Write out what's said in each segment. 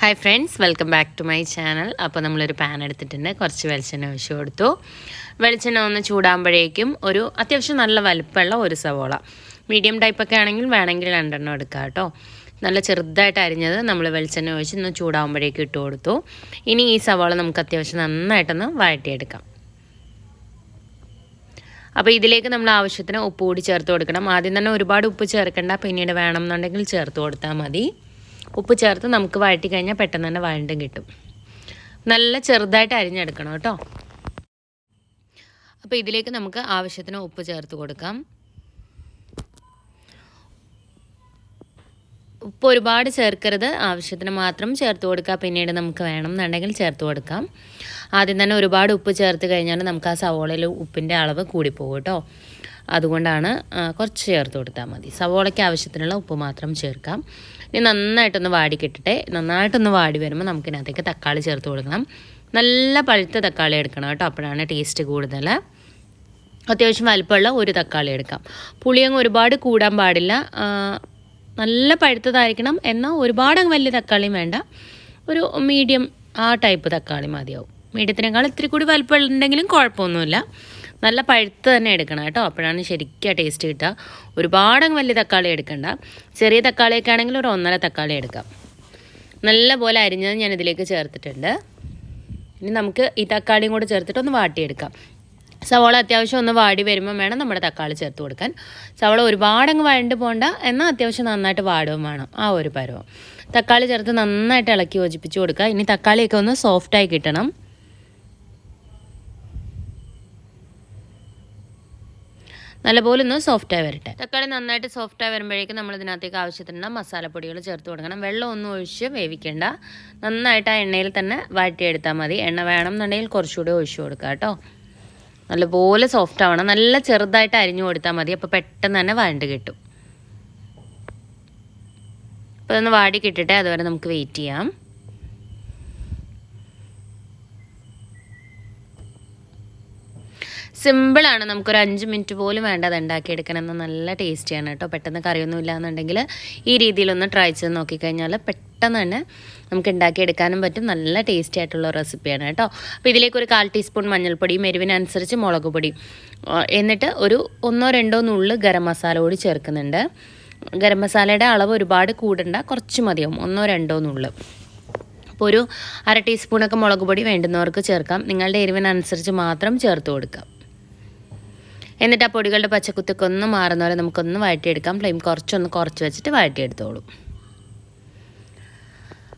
Hi friends welcome back to my channel അപ്പോൾ നമ്മളൊരു pan എടുത്തിട്ടുണ്ട്. കുറച്ച് വെളിച്ചെണ്ണ ഒഴിച്ചു കൊടുത്തു. വെളിച്ചെണ്ണ ഒന്ന് ചൂടാകുമ്പോഴേക്കും ഒരു അത്യാവശ്യം നല്ല വലുപ്പമുള്ള ഒരു സവോള. മീഡിയം ടൈപ്പൊക്കെ ആണെങ്കിൽ വേണമെങ്കിൽ രണ്ടെണ്ണം എടുക്കാം കേട്ടോ. നല്ല ചെറുതായിട്ട് അരിഞ്ഞത് നമ്മൾ വെളിച്ചെണ്ണ ഒഴിച്ച് ഒന്ന് ചൂടാകുമ്പോഴേക്കും ഇട്ട് കൊടുത്തു. ഇനി ഈ സവോള നമുക്ക് അത്യാവശ്യം നന്നായിട്ടൊന്ന് വഴറ്റിയെടുക്കാം. അപ്പോൾ ഇതിലേക്ക് നമ്മൾ ആവശ്യത്തിന് ഉപ്പ് കൂടി ചേർത്ത് കൊടുക്കണം. ആദ്യം തന്നെ ഒരുപാട് ഉപ്പ് ചേർക്കണ്ട. പിന്നീട് വേണമെന്നുണ്ടെങ്കിൽ ചേർത്ത് കൊടുത്താൽ മതി. ഉപ്പ് ചേർത്ത് നമുക്ക് വഴറ്റി കഴിഞ്ഞാൽ പെട്ടെന്ന് തന്നെ വഴണ്ടും കിട്ടും. നല്ല ചെറുതായിട്ട് അരിഞ്ഞെടുക്കണം കേട്ടോ. അപ്പോൾ ഇതിലേക്ക് നമുക്ക് ആവശ്യത്തിന് ഉപ്പ് ചേർത്ത് കൊടുക്കാം. ഉപ്പ് ഒരുപാട് ചേർക്കരുത്. ആവശ്യത്തിന് മാത്രം ചേർത്ത് കൊടുക്കുക. പിന്നീട് നമുക്ക് വേണം എന്നുണ്ടെങ്കിൽ ചേർത്ത് കൊടുക്കാം. ആദ്യം തന്നെ ഒരുപാട് ഉപ്പ് ചേർത്ത് കഴിഞ്ഞാൽ നമുക്ക് ആ സവോളയിൽ ഉപ്പിന്റെ അളവ് കൂടിപ്പോകും കേട്ടോ. അതുകൊണ്ടാണ് കുറച്ച് ചേർത്ത് കൊടുത്താൽ മതി. സവോളയ്ക്ക് ആവശ്യത്തിനുള്ള ഉപ്പ് മാത്രം ചേർക്കാം. ഇനി നന്നായിട്ടൊന്ന് വാടി കിട്ടട്ടെ നന്നായിട്ടൊന്ന് വാടി വരുമ്പോൾ നമുക്കിതിനകത്തേക്ക് തക്കാളി ചേർത്ത് കൊടുക്കണം. നല്ല പഴുത്ത തക്കാളി എടുക്കണം കേട്ടോ അപ്പോഴാണ് ടേസ്റ്റ് കൂടുതൽ. അത്യാവശ്യം വലുപ്പമുള്ള ഒരു തക്കാളി എടുക്കാം. പുളിയങ്ങ് ഒരുപാട് കൂടാൻ പാടില്ല. നല്ല പഴുത്തതായിരിക്കണം എന്നാൽ ഒരുപാട് വലിയ തക്കാളിയും വേണ്ട. ഒരു മീഡിയം ആ ടൈപ്പ് തക്കാളി മതിയാവും. മീഡിയത്തിനേക്കാൾ ഇത്തിരി കൂടി വലുപ്പമുണ്ടെങ്കിലും കുഴപ്പമൊന്നുമില്ല. നല്ല പഴുത്ത് തന്നെ എടുക്കണം കേട്ടോ. അപ്പോഴാണ് ശരിക്കും ടേസ്റ്റ് കിട്ടുക. ഒരുപാട് വലിയ തക്കാളി എടുക്കണ്ട. ചെറിയ തക്കാളിയൊക്കെ ആണെങ്കിൽ ഒരു ഒന്നര തക്കാളി എടുക്കാം. നല്ല പോലെ അരിഞ്ഞത് ഞാൻ ഇതിലേക്ക് ചേർത്തിട്ടുണ്ട്. ഇനി നമുക്ക് ഈ തക്കാളിയും കൂടെ ചേർത്തിട്ട് ഒന്ന് വാട്ടിയെടുക്കാം. സവോള അത്യാവശ്യം ഒന്ന് വാടി വരുമ്പോൾ വേണം നമ്മുടെ തക്കാളി ചേർത്ത് കൊടുക്കാൻ. സവോള ഒരുപാടങ്ങ് വഴണ്ട് പോകണ്ട എന്നാൽ അത്യാവശ്യം നന്നായിട്ട് വാടുകയും വേണം. ആ ഒരു പരുവം. തക്കാളി ചേർത്ത് നന്നായിട്ട് ഇളക്കി യോജിപ്പിച്ച് കൊടുക്കുക. ഇനി തക്കാളിയൊക്കെ ഒന്ന് സോഫ്റ്റായി കിട്ടണം. നല്ലപോലെ ഒന്ന് സോഫ്റ്റായി വരട്ടെ. തക്കാളി നന്നായിട്ട് സോഫ്റ്റായി വരുമ്പോഴേക്കും നമ്മൾ ഇതിനകത്തേക്ക് ആവശ്യത്തിനുള്ള മസാലപ്പൊടികൾ ചേർത്ത് കൊടുക്കണം. വെള്ളം ഒന്നും ഒഴിച്ച് വേവിക്കേണ്ട. നന്നായിട്ട് ആ എണ്ണയിൽ തന്നെ വാട്ടിയെടുത്താൽ മതി. എണ്ണ വേണം എന്നുണ്ടെങ്കിൽ കുറച്ചുകൂടി ഒഴിച്ചു കൊടുക്കുക കേട്ടോ. നല്ലപോലെ സോഫ്റ്റ് ആവണം. നല്ല ചെറുതായിട്ട് അരിഞ്ഞു കൊടുത്താൽ മതി. അപ്പോൾ പെട്ടെന്ന് തന്നെ വഴണ്ട് കിട്ടും. അപ്പോൾ അതൊന്ന് വാടി കിട്ടട്ടെ അതുവരെ നമുക്ക് വെയിറ്റ് ചെയ്യാം. സിമ്പിളാണ് നമുക്കൊരു അഞ്ച് മിനിറ്റ് പോലും വേണ്ട അത് ഉണ്ടാക്കിയെടുക്കണമെന്ന് നല്ല ടേസ്റ്റിയാണ് കേട്ടോ. പെട്ടെന്ന് കറിയൊന്നും ഇല്ലാന്നുണ്ടെങ്കിൽ ഈ രീതിയിലൊന്ന് ട്രൈ ചെയ്ത് നോക്കിക്കഴിഞ്ഞാൽ പെട്ടെന്ന് തന്നെ നമുക്ക് ഉണ്ടാക്കിയെടുക്കാനും പറ്റും. നല്ല ടേസ്റ്റി ആയിട്ടുള്ള റെസിപ്പിയാണ് കേട്ടോ. അപ്പോൾ ഇതിലേക്ക് ഒരു കാൽ ടീസ്പൂൺ മഞ്ഞൾപ്പൊടി എരിവിനനുസരിച്ച് മുളക് പൊടി എന്നിട്ട് ഒരു ഒന്നോ രണ്ടോ നുള്ളു ഗരം മസാല കൂടി ചേർക്കുന്നുണ്ട്. ഗരം മസാലയുടെ അളവ് ഒരുപാട് കൂടണ്ട. കുറച്ച് മതിയാവും. ഒന്നോ രണ്ടോ നുള്ളു. അപ്പോൾ ഒരു അര ടീസ്പൂണൊക്കെ മുളക് പൊടി വേണ്ടുന്നവർക്ക് ചേർക്കാം. നിങ്ങളുടെ എരിവിനനുസരിച്ച് മാത്രം ചേർത്ത് കൊടുക്കാം. എന്നിട്ട് ആ പൊടികളുടെ പച്ചക്കുത്തൊക്കെ ഒന്ന് മാറുന്ന പോലെ നമുക്കൊന്ന് വഴറ്റിയെടുക്കാം. ഫ്ലെയിം കുറച്ചൊന്ന് കുറച്ച് വെച്ചിട്ട് വഴറ്റിയെടുത്തോളൂ.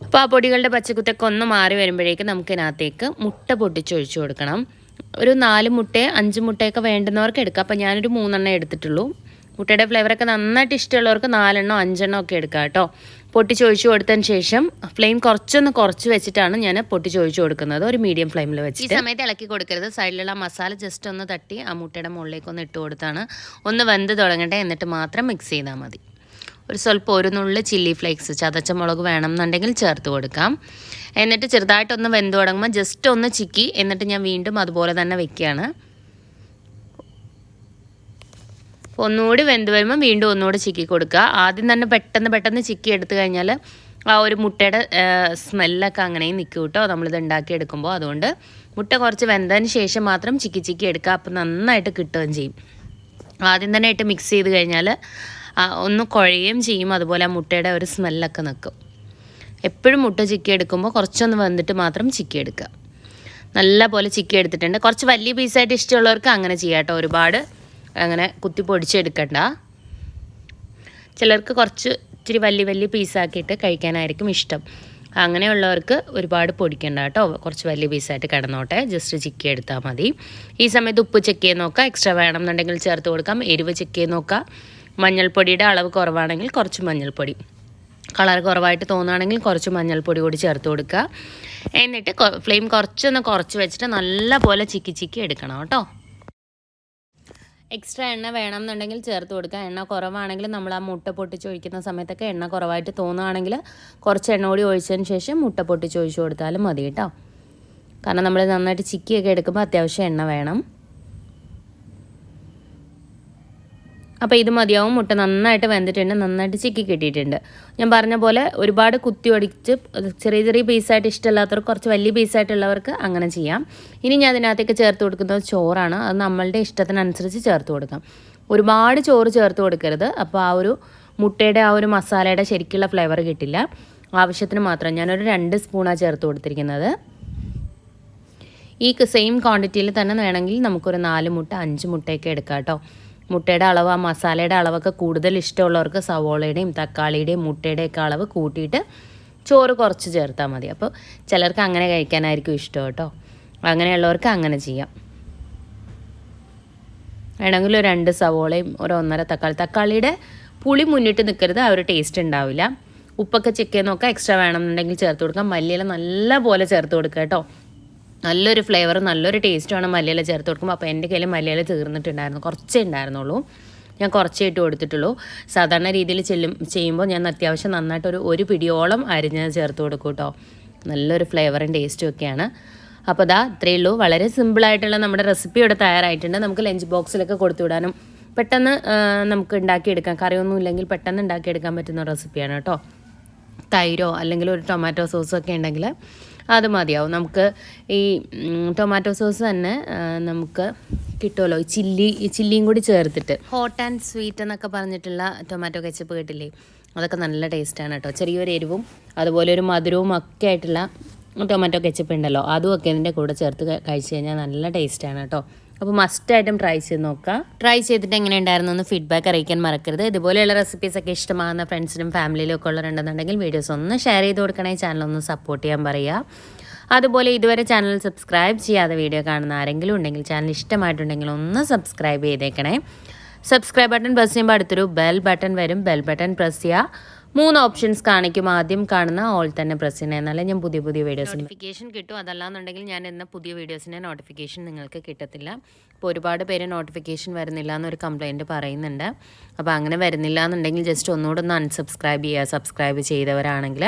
അപ്പോൾ ആ പൊടികളുടെ പച്ചക്കുത്തൊക്കെ ഒന്ന് മാറി വരുമ്പോഴേക്കും നമുക്ക് ഇതിനകത്തേക്ക് മുട്ട പൊട്ടിച്ചൊഴിച്ചു കൊടുക്കണം. ഒരു നാല് മുട്ടയെ അഞ്ച് മുട്ടയൊക്കെ വേണ്ടുന്നവർക്ക് എടുക്കാം. അപ്പോൾ ഞാനൊരു മൂന്നെണ്ണം എടുത്തിട്ടുള്ളൂ. മുട്ടയുടെ ഫ്ലേവറൊക്കെ നന്നായിട്ട് ഇഷ്ടമുള്ളവർക്ക് നാലെണ്ണോ അഞ്ചെണ്ണോ ഒക്കെ എടുക്കാം കേട്ടോ. പൊട്ടിച്ചൊഴിച്ചു കൊടുത്തതിന് ശേഷം ഫ്ലെയിം കുറച്ചൊന്ന് കുറച്ച് വെച്ചിട്ടാണ് ഞാൻ പൊട്ടിച്ചൊഴിച്ചു കൊടുക്കുന്നത്. ഒരു മീഡിയം ഫ്ലെയിമിൽ വെച്ച് ഈ സമയത്ത് ഇളക്കി കൊടുക്കരുത്. സൈഡിലുള്ള മസാല ജസ്റ്റ് ഒന്ന് തട്ടി ആ മുട്ടയുടെ മുകളിലേക്ക് ഒന്ന് ഇട്ട് കൊടുത്താണ്. ഒന്ന് വെന്ത് തുടങ്ങട്ടെ. എന്നിട്ട് മാത്രം മിക്സ് ചെയ്താൽ മതി. ഒരു സ്വല്പം ഒരു നുള്ളി ചില്ലി ഫ്ലേക്സ് ചതച്ച മുളക് വേണം എന്നുണ്ടെങ്കിൽ ചേർത്ത് കൊടുക്കാം. എന്നിട്ട് ചെറുതായിട്ടൊന്ന് വെന്ത് തുടങ്ങുമ്പോൾ ജസ്റ്റ് ഒന്ന് ചിക്കി. എന്നിട്ട് ഞാൻ വീണ്ടും അതുപോലെ തന്നെ വെക്കുകയാണ്. ഒന്നുകൂടി വെന്ത് വരുമ്പോൾ വീണ്ടും ഒന്നുകൂടി ചിക്കി കൊടുക്കുക. ആദ്യം തന്നെ പെട്ടെന്ന് പെട്ടെന്ന് ചിക്കി എടുത്തു കഴിഞ്ഞാൽ ആ ഒരു മുട്ടയുടെ സ്മെല്ലൊക്കെ അങ്ങനെയും നിൽക്കും കേട്ടോ. നമ്മളിത് ഉണ്ടാക്കിയെടുക്കുമ്പോൾ അതുകൊണ്ട് മുട്ട കുറച്ച് വെന്തതിന് ശേഷം മാത്രം ചിക്കി ചിക്കി എടുക്കുക. അപ്പം നന്നായിട്ട് കിട്ടുകയും ചെയ്യും. ആദ്യം തന്നെ ഇട്ട് മിക്സ് ചെയ്ത് കഴിഞ്ഞാൽ ഒന്ന് കുഴയുകയും ചെയ്യും. അതുപോലെ ആ മുട്ടയുടെ ഒരു സ്മെല്ലൊക്കെ നിൽക്കും. എപ്പോഴും മുട്ട ചിക്കി എടുക്കുമ്പോൾ കുറച്ചൊന്ന് വന്നിട്ട് മാത്രം ചിക്കി എടുക്കുക. നല്ല പോലെ ചിക്കി എടുത്തിട്ടുണ്ട്. കുറച്ച് വലിയ പീസായിട്ട് ഇഷ്ടമുള്ളവർക്ക് അങ്ങനെ ചെയ്യാം കേട്ടോ. ഒരുപാട് അങ്ങനെ കുത്തി പൊടിച്ചെടുക്കണ്ട. ചിലർക്ക് കുറച്ച് ഇച്ചിരി വലിയ വലിയ പീസാക്കിയിട്ട് കഴിക്കാനായിരിക്കും ഇഷ്ടം. അങ്ങനെയുള്ളവർക്ക് ഒരുപാട് പൊടിക്കണ്ട കേട്ടോ. കുറച്ച് വലിയ പീസായിട്ട് കിടന്നോട്ടെ. ജസ്റ്റ് ചിക്കി എടുത്താൽ മതി. ഈ സമയത്ത് ഉപ്പ് ചെക്ക് ചെയ്ത് നോക്കാം എക്സ്ട്രാ വേണമെന്നുണ്ടെങ്കിൽ ചേർത്ത് കൊടുക്കാം. എരിവ് ചെക്ക് ചെയ്ത് നോക്കാം മഞ്ഞൾപ്പൊടിയുടെ അളവ് കുറവാണെങ്കിൽ കുറച്ച് മഞ്ഞൾപ്പൊടി. കളർ കുറവായിട്ട് തോന്നുകയാണെങ്കിൽ കുറച്ച് മഞ്ഞൾപ്പൊടി കൂടി ചേർത്ത് കൊടുക്കുക. എന്നിട്ട് ഫ്ലെയിം കുറച്ചൊന്ന് കുറച്ച് വെച്ചിട്ട് നല്ല പോലെ ചിക്കി ചിക്കി എടുക്കണം കേട്ടോ. എക്സ്ട്രാ എണ്ണ വേണം എന്നുണ്ടെങ്കിൽ ചേർത്ത് കൊടുക്കുക. എണ്ണ കുറവാണെങ്കിൽ നമ്മൾ ആ മുട്ട പൊട്ടിച്ച് ഒഴിക്കുന്ന സമയത്തൊക്കെ എണ്ണ കുറവായിട്ട് തോന്നുകയാണെങ്കിൽ കുറച്ച് എണ്ണ കൂടി ഒഴിച്ചതിന് ശേഷം മുട്ട പൊട്ടിച്ച് ഒഴിച്ചു കൊടുത്താലും മതി കേട്ടോ. കാരണം നമ്മൾ നന്നായിട്ട് ചിക്കിയൊക്കെ എടുക്കുമ്പോൾ അത്യാവശ്യം എണ്ണ വേണം. അപ്പോൾ ഇത് മതിയാവും. മുട്ട നന്നായിട്ട് വെന്തിട്ടുണ്ട്. നന്നായിട്ട് ചിക്കി കിട്ടിയിട്ടുണ്ട്. ഞാൻ പറഞ്ഞ പോലെ ഒരുപാട് കുത്തി ഒടിച്ച് ചെറിയ ചെറിയ പീസായിട്ട് ഇഷ്ടമല്ലാത്തവർക്ക് കുറച്ച് വലിയ പീസായിട്ടുള്ളവർക്ക് അങ്ങനെ ചെയ്യാം. ഇനി ഞാൻ അതിനകത്തേക്ക് ചേർത്ത് കൊടുക്കുന്നത് ചോറാണ്. അത് നമ്മളുടെ ഇഷ്ടത്തിനനുസരിച്ച് ചേർത്ത് കൊടുക്കാം. ഒരുപാട് ചോറ് ചേർത്ത് കൊടുക്കരുത്. അപ്പോൾ ആ ഒരു മുട്ടയുടെ ആ ഒരു മസാലയുടെ ശരിക്കുള്ള ഫ്ലേവർ കിട്ടില്ല. ആവശ്യത്തിന് മാത്രം. ഞാനൊരു രണ്ട് സ്പൂണാണ് ചേർത്ത് കൊടുത്തിരിക്കുന്നത്. ഈ സെയിം ക്വാണ്ടിറ്റിയിൽ തന്നെ വേണമെങ്കിൽ നമുക്കൊരു നാല് മുട്ട അഞ്ച് മുട്ടയൊക്കെ എടുക്കാം കേട്ടോ. മുട്ടയുടെ അളവ് ആ മസാലയുടെ അളവൊക്കെ കൂടുതൽ ഇഷ്ടമുള്ളവർക്ക് സവോളയുടെയും തക്കാളിയുടെയും മുട്ടയുടെയൊക്കെ അളവ് കൂട്ടിയിട്ട് ചോറ് കുറച്ച് ചേർത്താൽ മതി. അപ്പോൾ ചിലർക്ക് അങ്ങനെ കഴിക്കാനായിരിക്കും ഇഷ്ടം കേട്ടോ. അങ്ങനെയുള്ളവർക്ക് അങ്ങനെ ചെയ്യാം. വേണമെങ്കിൽ ഒരു രണ്ട് സവോളയും ഒരു ഒന്നര തക്കാളി. തക്കാളിയുടെ പുളി മുന്നിട്ട് നിൽക്കരുത് ആ ഒരു ടേസ്റ്റ് ഉണ്ടാവില്ല. ഉപ്പൊക്കെ ചെക്ക് ചെയ്ത് നോക്കാം എക്സ്ട്രാ വേണമെന്നുണ്ടെങ്കിൽ ചേർത്ത് കൊടുക്കാം. മല്ലിയില നല്ല പോലെ ചേർത്ത് കൊടുക്കുക കേട്ടോ. നല്ലൊരു ഫ്ലേവർ നല്ലൊരു ടേസ്റ്റുമാണ് മല്ലിയില ചേർത്ത് കൊടുക്കുമ്പോൾ അപ്പോൾ എന്റെ കയ്യിൽ മല്ലിയില തീർന്നിട്ടുണ്ടായിരുന്നു. കുറച്ചേ ഉണ്ടായിരുന്നുള്ളൂ. ഞാൻ കുറച്ചേ ഇട്ട് കൊടുത്തിട്ടുള്ളൂ. സാധാരണ രീതിയിൽ ചെല്ലും ചെയ്യുമ്പോൾ ഞാൻ അത്യാവശ്യം നന്നായിട്ടൊരു ഒരു പിടിയോളം അരിഞ്ഞ് ചേർത്ത് കൊടുക്കും കേട്ടോ നല്ലൊരു ഫ്ലേവറും ടേസ്റ്റും ഒക്കെയാണ്. അപ്പോൾ അതാ ഇത്രയേ ഉള്ളൂ. വളരെ സിമ്പിളായിട്ടുള്ള നമ്മുടെ റെസിപ്പി ഇവിടെ തയ്യാറായിട്ടുണ്ട്. നമുക്ക് ലഞ്ച് ബോക്സിലൊക്കെ കൊടുത്തു വിടാനും പെട്ടെന്ന് നമുക്ക് ഉണ്ടാക്കിയെടുക്കാം. കറിയൊന്നും ഇല്ലെങ്കിൽ പെട്ടെന്ന് ഉണ്ടാക്കിയെടുക്കാൻ പറ്റുന്ന റെസിപ്പിയാണ് കേട്ടോ തൈരോ അല്ലെങ്കിൽ ഒരു ടൊമാറ്റോ സോസോ ഒക്കെ ഉണ്ടെങ്കിൽ അത് മതിയാവും. നമുക്ക് ഈ ടൊമാറ്റോ സോസ് തന്നെ നമുക്ക് കിട്ടുമല്ലോ ഈ ചില്ലി ഈ ചില്ലിയും കൂടി ചേർത്തിട്ട്. ഹോട്ട് ആൻഡ് സ്വീറ്റ് എന്നൊക്കെ പറഞ്ഞിട്ടുള്ള ടൊമാറ്റോ കെച്ചപ്പ് കിട്ടില്ലേ? അതൊക്കെ നല്ല ടേസ്റ്റാണ് കേട്ടോ. ചെറിയൊരു എരിവും അതുപോലെ ഒരു മധുരവും ഒക്കെ ആയിട്ടുള്ള ടൊമാറ്റോ കെച്ചപ്പ് ഉണ്ടല്ലോ. അതും ഒക്കെ ഇതിന്റെ കൂടെ ചേർത്ത് കഴിച്ച് കഴിഞ്ഞാൽ നല്ല ടേസ്റ്റാണ് കേട്ടോ. അപ്പോൾ മസ്റ്റ് മസ്റ്റായിട്ടും ട്രൈ ചെയ്ത് നോക്കുക ട്രൈ ചെയ്തിട്ട് എങ്ങനെ ഉണ്ടായിരുന്നു എന്ന് ഫീഡ്ബാക്ക് അറിയിക്കാൻ മറക്കരുത്. ഇതുപോലെയുള്ള റെസിപ്പീസ് ഒക്കെ ഇഷ്ടമാകുന്ന ഫ്രണ്ട്സിനും ഫാമിലിയിലും ഒക്കെ ഉള്ളവരുണ്ടെന്നുണ്ടെങ്കിൽ വീഡിയോസ് ഒന്ന് ഷെയർ ചെയ്ത് കൊടുക്കണേ ചാനൽ ഒന്ന് സപ്പോർട്ട് ചെയ്യാൻ പറയുക. അതുപോലെ ഇതുവരെ ചാനൽ സബ്സ്ക്രൈബ് ചെയ്യാതെ വീഡിയോ കാണുന്ന ആരെങ്കിലും ഉണ്ടെങ്കിൽ ചാനൽ ഇഷ്ടമായിട്ടുണ്ടെങ്കിൽ ഒന്ന് സബ്സ്ക്രൈബ് ചെയ്തേക്കണേ. സബ്സ്ക്രൈബ് ബട്ടൺ പ്രസ് ചെയ്യുമ്പോൾ അടുത്തൊരു ബെൽ ബട്ടൺ വരും. ബെൽ ബട്ടൺ പ്രസ് ചെയ്യുക. മൂന്ന് ഓപ്ഷൻസ് കാണിക്കും. ആദ്യം കാണുന്ന ഓൾ തന്നെ പ്രസ് ചെയ്യണം എന്നാലേ ഞാൻ പുതിയ പുതിയ വീഡിയോസ് നോട്ടിഫിക്കേഷൻ കിട്ടും. അതല്ലാന്നുണ്ടെങ്കിൽ ഞാൻ എന്ന പുതിയ വീഡിയോസിന്റെ നോട്ടിഫിക്കേഷൻ നിങ്ങൾക്ക് കിട്ടത്തില്ല. ഇപ്പോൾ ഒരുപാട് പേര് നോട്ടിഫിക്കേഷൻ വരുന്നില്ല എന്നൊരു കംപ്ലയിന്റ് പറയുന്നുണ്ട്. അപ്പോൾ അങ്ങനെ വരുന്നില്ല എന്നുണ്ടെങ്കിൽ ജസ്റ്റ് ഒന്നുകൂടെ ഒന്ന് അൺസബ്സ്ക്രൈബ് ചെയ്യുക. സബ്സ്ക്രൈബ് ചെയ്തവരാണെങ്കിൽ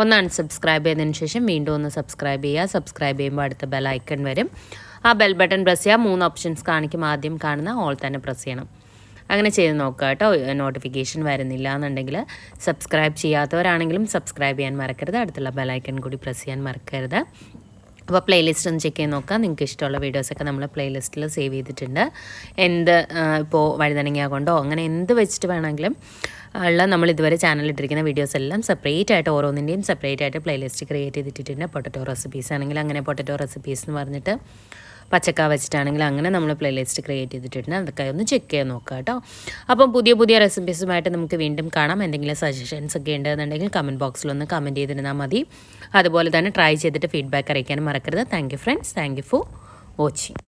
ഒന്ന് അൺസബ്സ്ക്രൈബ് ചെയ്തതിന് ശേഷം വീണ്ടും ഒന്ന് സബ്സ്ക്രൈബ് ചെയ്യുക. സബ്സ്ക്രൈബ് ചെയ്യുമ്പോൾ അടുത്ത ബെൽ ഐക്കൺ വരും. ആ ബെൽ ബട്ടൺ പ്രസ് ചെയ്യുക. മൂന്ന് ഓപ്ഷൻസ് കാണിക്കും. ആദ്യം കാണുന്ന ഓൾ തന്നെ പ്രസ് ചെയ്യണം. അങ്ങനെ ചെയ്ത് നോക്കുക കേട്ടോ. നോട്ടിഫിക്കേഷൻ വരുന്നില്ല എന്നുണ്ടെങ്കിൽ സബ്സ്ക്രൈബ് ചെയ്യാത്തവരാണെങ്കിലും സബ്സ്ക്രൈബ് ചെയ്യാൻ മറക്കരുത്. അടുത്തുള്ള ബെലൈക്കൺ കൂടി പ്രസ് ചെയ്യാൻ മറക്കരുത്. അപ്പോൾ പ്ലേലിസ്റ്റ് ഒന്ന് ചെക്ക് ചെയ്ത് നോക്കാം നിങ്ങൾക്ക് ഇഷ്ടമുള്ള വീഡിയോസൊക്കെ നമ്മൾ പ്ലേലിസ്റ്റിൽ സേവ് ചെയ്തിട്ടുണ്ട്. എന്ത് ഇപ്പോൾ വഴുതനങ്ങ കൊണ്ടോ അങ്ങനെ എന്ത് വെച്ചിട്ട് വേണമെങ്കിലും ഉള്ള നമ്മൾ ഇതുവരെ ചാനലിട്ടിരിക്കുന്ന വീഡിയോസ് എല്ലാം സെപ്പറേറ്റ് ആയിട്ട് ഓരോന്നിന്റെയും സെപ്പറേറ്റ് ആയിട്ട് പ്ലേലിസ്റ്റ് ക്രിയേറ്റ് ചെയ്തിട്ടുണ്ട് പൊട്ടറ്റോ റെസിപ്പീസ് ആണെങ്കിൽ അങ്ങനെ പൊട്ടറ്റോ റെസിപ്പീസ് എന്ന് പറഞ്ഞിട്ട് പച്ചക്ക വെച്ചിട്ടാണെങ്കിൽ അങ്ങനെ നമ്മൾ പ്ലേലിസ്റ്റ് ക്രിയേറ്റ് ചെയ്തിട്ടുണ്ട് അതൊക്കെ ഒന്ന് ചെക്ക് ചെയ്ത് നോക്കുക കേട്ടോ അപ്പം പുതിയ പുതിയ റെസിപ്പീസുമായിട്ട് നമുക്ക് വീണ്ടും കാണാം. എന്തെങ്കിലും സജഷൻസ് ഒക്കെ ഉണ്ടെന്നുണ്ടെങ്കിൽ കമന്റ് ബോക്സിലൊന്ന് കമന്റ് ചെയ്തിരുന്നാൽ മതി. അതുപോലെ തന്നെ ട്രൈ ചെയ്തിട്ട് ഫീഡ്ബാക്ക് അറിയിക്കാനും മറക്കരുത്. Thank you friends thank you for watching